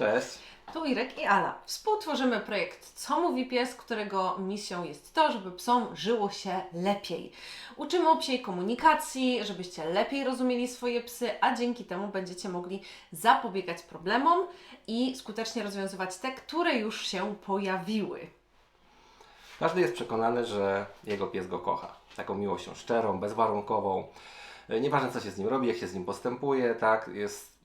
Cześć. Tu Irek i Ala. Współtworzymy projekt Co mówi pies, którego misją jest to, żeby psom żyło się lepiej. Uczymy o psiej komunikacji, żebyście lepiej rozumieli swoje psy, a dzięki temu będziecie mogli zapobiegać problemom i skutecznie rozwiązywać te, które już się pojawiły. Każdy jest przekonany, że jego pies go kocha. Taką miłością szczerą, bezwarunkową. E, Nieważne co się z nim robi, jak się z nim postępuje, tak, jest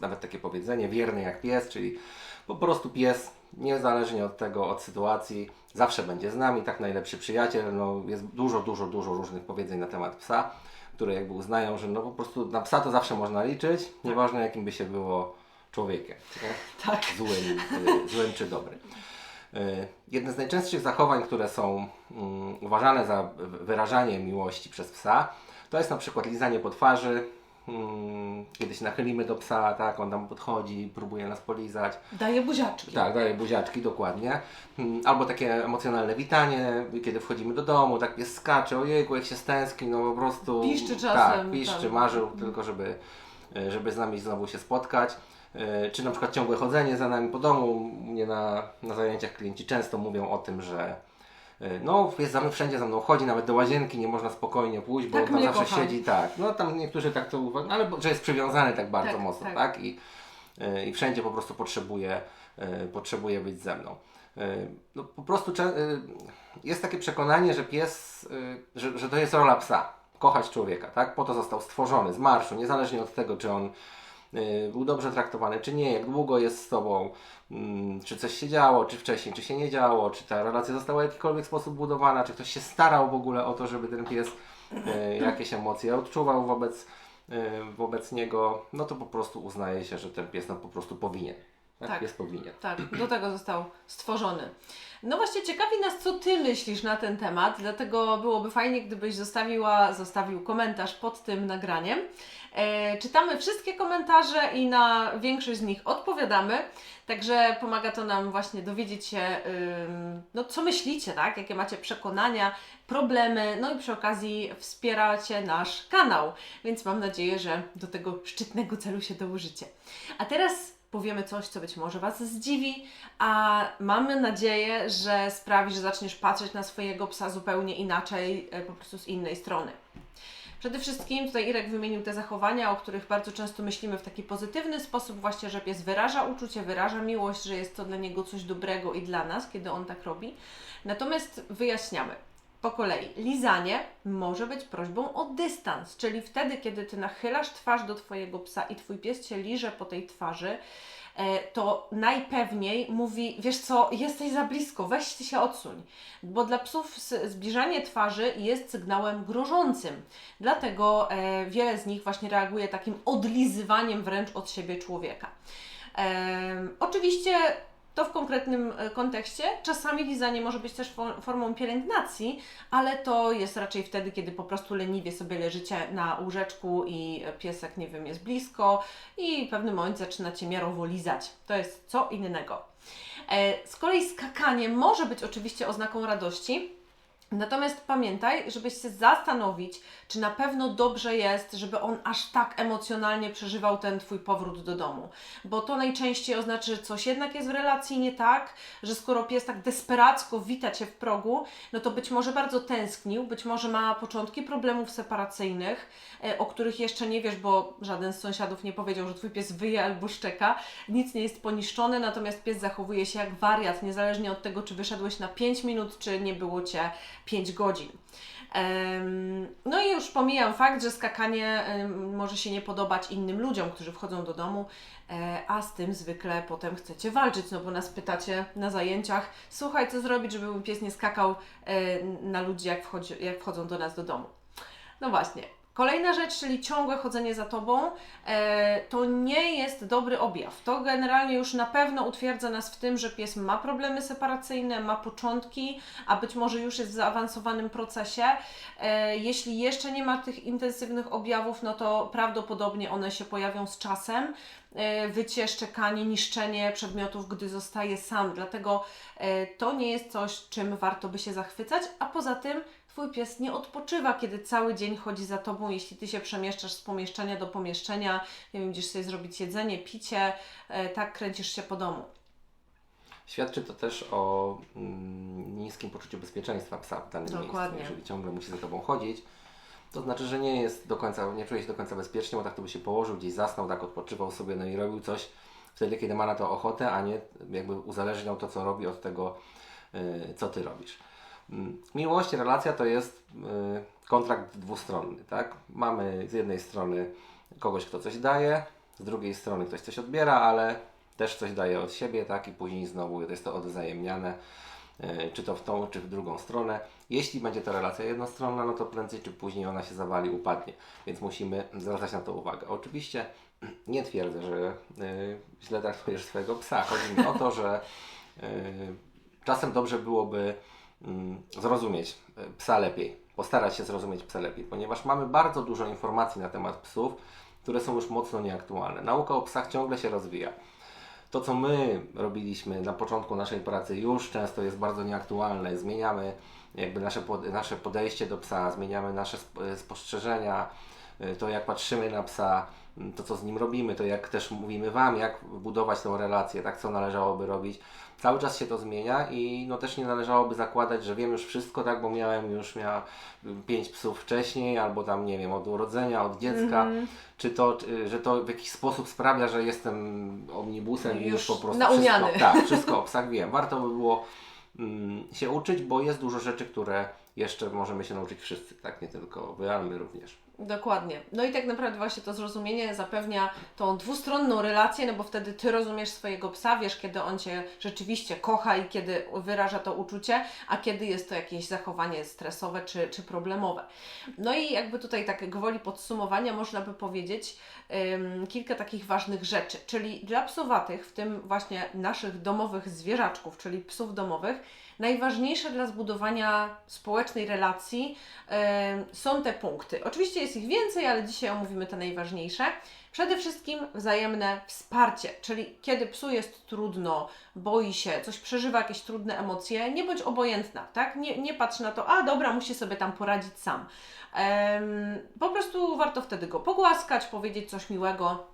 nawet takie powiedzenie, wierny jak pies, czyli po prostu pies, niezależnie od tego, od sytuacji, zawsze będzie z nami, tak najlepszy przyjaciel, no jest dużo, dużo, dużo różnych powiedzeń na temat psa, które jakby uznają, że no po prostu na psa to zawsze można liczyć, nieważne jakim by się było człowiekiem, nie? Tak. złym, y, złym czy dobrym. Y, Jedne z najczęstszych zachowań, które są mm, uważane za wy- wyrażanie miłości przez psa, to jest na przykład lizanie po twarzy, mm, kiedy się nachylimy do psa, tak, on tam podchodzi, próbuje nas polizać, Daję buziaczki. tak, daje buziaczki, dokładnie. Mm, Albo takie emocjonalne witanie, kiedy wchodzimy do domu, tak pies skacze, ojejku, jak się stęskni, no po prostu... Piszczy czasem, Tak, piszczy, tak. marzył tylko, żeby, e, żeby z nami znowu się spotkać. E, Czy na przykład ciągłe chodzenie za nami po domu. Mnie na, na zajęciach klienci często mówią o tym, że no, jest za mną, wszędzie za mną chodzi, nawet do łazienki nie można spokojnie pójść, bo Tak tam zawsze kocha. siedzi, tak. No tam niektórzy tak to uważają, ale bo- że jest przywiązany tak bardzo Tak, mocno, tak. tak? I, e, I wszędzie po prostu potrzebuje, e, potrzebuje być ze mną. E, No, po prostu e, jest takie przekonanie, że pies, e, że, że to jest rola psa, kochać człowieka, tak? Po to został stworzony z marszu, niezależnie od tego, czy on był dobrze traktowany, czy nie, jak długo jest z Tobą, mm, czy coś się działo, czy wcześniej, czy się nie działo, czy ta relacja została w jakikolwiek sposób budowana, czy ktoś się starał w ogóle o to, żeby ten pies y, jakieś emocje odczuwał wobec, y, wobec niego, no to po prostu uznaje się, że ten pies no, po prostu powinien. Tak, Tak. Pies powinien. Tak, do tego został stworzony. No właśnie, ciekawi nas, co Ty myślisz na ten temat, dlatego byłoby fajnie, gdybyś zostawiła, zostawił komentarz pod tym nagraniem. E, czytamy wszystkie komentarze i na większość z nich odpowiadamy, także pomaga to nam właśnie dowiedzieć się, no co myślicie, tak? Jakie macie przekonania, problemy, no i przy okazji wspieracie nasz kanał, więc mam nadzieję, że do tego szczytnego celu się dołożycie. A teraz powiemy coś, co być może Was zdziwi, a mamy nadzieję, że sprawi, że zaczniesz patrzeć na swojego psa zupełnie inaczej, e, po prostu z innej strony. Przede wszystkim tutaj Irek wymienił te zachowania, o których bardzo często myślimy w taki pozytywny sposób, właśnie, że pies wyraża uczucie, wyraża miłość, że jest to dla niego coś dobrego i dla nas, kiedy on tak robi. Natomiast wyjaśniamy. Po kolei, lizanie może być prośbą o dystans, czyli wtedy, kiedy ty nachylasz twarz do twojego psa i twój pies cię liże po tej twarzy, e, to najpewniej mówi, wiesz co, jesteś za blisko, weź ty się odsuń. Bo dla psów zbliżanie twarzy jest sygnałem grożącym. Dlatego e, wiele z nich właśnie reaguje takim odlizywaniem wręcz od siebie człowieka. Em, oczywiście to w konkretnym e, kontekście. Czasami lizanie może być też fo- formą pielęgnacji, ale to jest raczej wtedy, kiedy po prostu leniwie sobie leżycie na łóżeczku i piesek, nie wiem, jest blisko i w pewnym momencie zaczynacie miarowo lizać. To jest co innego. E, Z kolei skakanie może być oczywiście oznaką radości, Natomiast pamiętaj, żebyś się zastanowić, czy na pewno dobrze jest, żeby on aż tak emocjonalnie przeżywał ten Twój powrót do domu. Bo to najczęściej oznacza, że coś jednak jest w relacji nie tak, że skoro pies tak desperacko wita Cię w progu, no to być może bardzo tęsknił, być może ma początki problemów separacyjnych, e, o których jeszcze nie wiesz, bo żaden z sąsiadów nie powiedział, że Twój pies wyje albo szczeka. Nic nie jest poniszczone, natomiast pies zachowuje się jak wariat, niezależnie od tego, czy wyszedłeś na 5 minut, czy nie było Cię 5 godzin. No i już pomijam fakt, że skakanie może się nie podobać innym ludziom, którzy wchodzą do domu, e, a z tym zwykle potem chcecie walczyć, no bo nas pytacie na zajęciach, słuchaj, co zrobić, żeby pies nie skakał e, na ludzi, jak, wchodzi, jak wchodzą do nas do domu. No właśnie. Kolejna rzecz, czyli ciągłe chodzenie za tobą, e, to nie jest dobry objaw. To generalnie już na pewno utwierdza nas w tym, że pies ma problemy separacyjne, ma początki, a być może już jest w zaawansowanym procesie. E, jeśli jeszcze nie ma tych intensywnych objawów, no to prawdopodobnie one się pojawią z czasem. E, wycie, szczekanie, niszczenie przedmiotów, gdy zostaje sam. Dlatego to nie jest coś, czym warto by się zachwycać, a poza tym Twój pies nie odpoczywa, kiedy cały dzień chodzi za tobą, jeśli ty się przemieszczasz z pomieszczenia do pomieszczenia, nie wiem, gdzieś sobie zrobić jedzenie, picie, e, tak kręcisz się po domu. Świadczy to też o mm, niskim poczuciu bezpieczeństwa psa w danym Dokładnie. miejscu. Jeżeli ciągle musi za tobą chodzić, to znaczy, że nie jest do końca, nie czuje się do końca bezpiecznie, bo tak to by się położył, gdzieś zasnął, tak odpoczywał sobie, no i robił coś wtedy, kiedy ma na to ochotę, a nie jakby uzależniał to, co robi od tego, y, co ty robisz. Mm, Miłość, relacja to jest y, kontrakt dwustronny, tak? Mamy z jednej strony kogoś, kto coś daje, z drugiej strony ktoś coś odbiera, ale też coś daje od siebie, tak? I później znowu jest to odwzajemniane, y, czy to w tą, czy w drugą stronę. Jeśli będzie to relacja jednostronna, no to prędzej czy później ona się zawali, upadnie, więc musimy zwracać na to uwagę. Oczywiście nie twierdzę, że y, źle traktujesz swojego psa. Chodzi mi o to, że czasem dobrze byłoby zrozumieć y, psa lepiej, postarać się zrozumieć psa lepiej, ponieważ mamy bardzo dużo informacji na temat psów, które są już mocno nieaktualne. Nauka o psach ciągle się rozwija. To, co my robiliśmy na początku naszej pracy, już często jest bardzo nieaktualne. Zmieniamy jakby nasze, nasze podejście do psa, zmieniamy nasze sp- spostrzeżenia, to jak patrzymy na psa, y, to co z nim robimy, to jak też mówimy Wam, jak budować tą relację, tak co należałoby robić. Cały czas się to zmienia i no też nie należałoby zakładać, że wiem już wszystko, tak, bo miałem już miała pięć psów wcześniej, albo tam nie wiem, od urodzenia, od dziecka, czy to, czy, że to w jakiś sposób sprawia, że jestem omnibusem i już Już po prostu naumiany. wszystko, tak, wszystko o psach wiem. Warto by było mm, się uczyć, bo jest dużo rzeczy, które jeszcze możemy się nauczyć wszyscy, tak, nie tylko Wy, ale my również. Dokładnie. No i tak naprawdę właśnie to zrozumienie zapewnia tą dwustronną relację, no bo wtedy Ty rozumiesz swojego psa, wiesz kiedy on Cię rzeczywiście kocha i kiedy wyraża to uczucie, a kiedy jest to jakieś zachowanie stresowe czy, czy problemowe. No i jakby tutaj tak gwoli podsumowania można by powiedzieć ym, kilka takich ważnych rzeczy, czyli dla psowatych, w tym właśnie naszych domowych zwierzaczków, czyli psów domowych, najważniejsze dla zbudowania społecznej relacji są te punkty. Oczywiście jest ich więcej, ale dzisiaj omówimy te najważniejsze. Przede wszystkim wzajemne wsparcie, czyli kiedy psu jest trudno, boi się, coś przeżywa, jakieś trudne emocje, nie bądź obojętna, tak? Nie, nie patrz na to, a dobra, musi sobie tam poradzić sam. Po prostu warto wtedy go pogłaskać, powiedzieć coś miłego,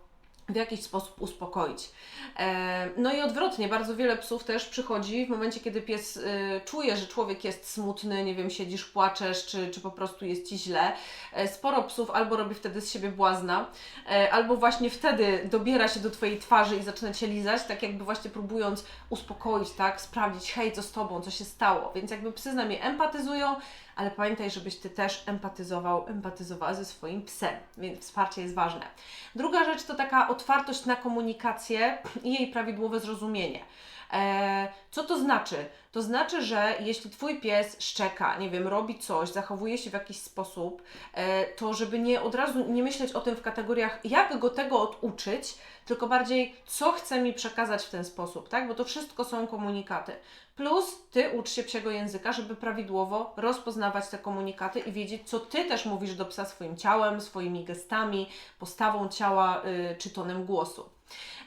w jakiś sposób uspokoić. E, No i odwrotnie, bardzo wiele psów też przychodzi w momencie, kiedy pies y, czuje, że człowiek jest smutny, nie wiem, siedzisz, płaczesz, czy, czy po prostu jest ci źle. E, Sporo psów albo robi wtedy z siebie błazna, e, albo właśnie wtedy dobiera się do Twojej twarzy i zaczyna Cię lizać, tak jakby właśnie próbując uspokoić, tak, sprawdzić, hej, co z Tobą, co się stało. Więc jakby psy z nami empatyzują, ale pamiętaj, żebyś Ty też empatyzował, empatyzowała ze swoim psem, więc wsparcie jest ważne. Druga rzecz to taka otwartość na komunikację i jej prawidłowe zrozumienie. E, co to znaczy? To znaczy, że jeśli Twój pies szczeka, nie wiem, robi coś, zachowuje się w jakiś sposób, e, to żeby nie od razu nie myśleć o tym w kategoriach, jak go tego oduczyć, tylko bardziej, co chce mi przekazać w ten sposób, tak? Bo to wszystko są komunikaty. Plus Ty ucz się psiego języka, żeby prawidłowo rozpoznawać te komunikaty i wiedzieć, co Ty też mówisz do psa swoim ciałem, swoimi gestami, postawą ciała y, czy tonem głosu.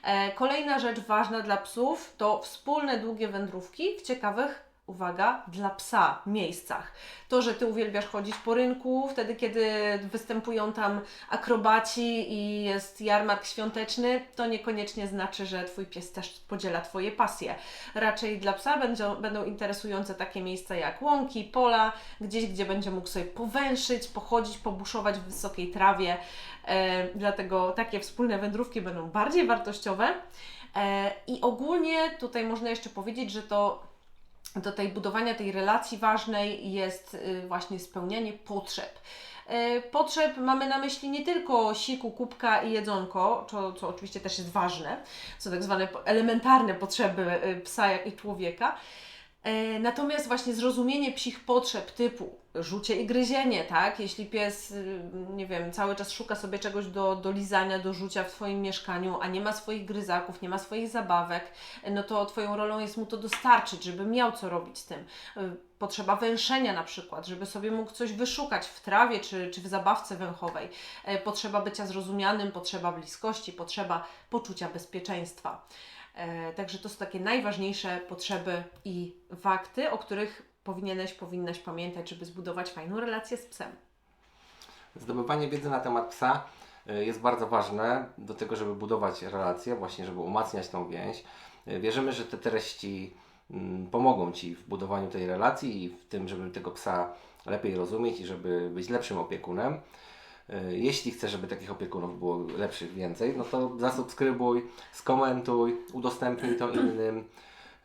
E, Kolejna rzecz ważna dla psów to wspólne długie wędrówki w ciekawych, uwaga, dla psa miejscach. To, że Ty uwielbiasz chodzić po rynku, wtedy kiedy występują tam akrobaci i jest jarmark świąteczny, to niekoniecznie znaczy, że Twój pies też podziela Twoje pasje. Raczej dla psa będą, będą interesujące takie miejsca jak łąki, pola, gdzieś, gdzie będzie mógł sobie powęszyć, pochodzić, pobuszować w wysokiej trawie. E, dlatego takie wspólne wędrówki będą bardziej wartościowe. E, I ogólnie tutaj można jeszcze powiedzieć, że to do tej budowania tej relacji ważnej jest y, właśnie spełnianie potrzeb. Y, Potrzeb mamy na myśli nie tylko siku, kubka i jedzonko, co, co oczywiście też jest ważne, są tak zwane elementarne potrzeby y, psa i człowieka. E, Natomiast właśnie zrozumienie psich potrzeb typu rzucie i gryzienie, tak? Jeśli pies, y, nie wiem, cały czas szuka sobie czegoś do, do lizania, do rzucia w Twoim mieszkaniu, a nie ma swoich gryzaków, nie ma swoich zabawek, e, no to Twoją rolą jest mu to dostarczyć, żeby miał co robić z tym. Y, Potrzeba węszenia na przykład, żeby sobie mógł coś wyszukać w trawie czy, czy w zabawce węchowej. E, Potrzeba bycia zrozumianym, potrzeba bliskości, potrzeba poczucia bezpieczeństwa. E, Także to są takie najważniejsze potrzeby i fakty, o których powinieneś, powinnaś pamiętać, żeby zbudować fajną relację z psem. Zdobywanie wiedzy na temat psa y, jest bardzo ważne do tego, żeby budować relacje, właśnie żeby umacniać tą więź. Y, Wierzymy, że te treści mm, pomogą Ci w budowaniu tej relacji i w tym, żeby tego psa lepiej rozumieć i żeby być lepszym opiekunem. Y, Jeśli chcesz, żeby takich opiekunów było lepszych więcej, no to zasubskrybuj, skomentuj, udostępnij to innym.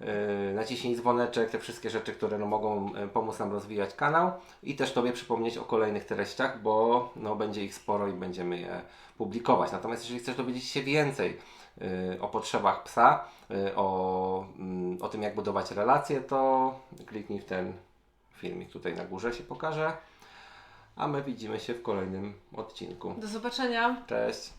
Yy, naciśnij dzwoneczek, te wszystkie rzeczy, które no, mogą yy, pomóc nam rozwijać kanał i też Tobie przypomnieć o kolejnych treściach, bo no, będzie ich sporo i będziemy je publikować. Natomiast jeżeli chcesz dowiedzieć się więcej o potrzebach psa, o, mm, o tym jak budować relacje, to kliknij w ten filmik tutaj na górze się pokaże. A my widzimy się w kolejnym odcinku. Do zobaczenia. Cześć!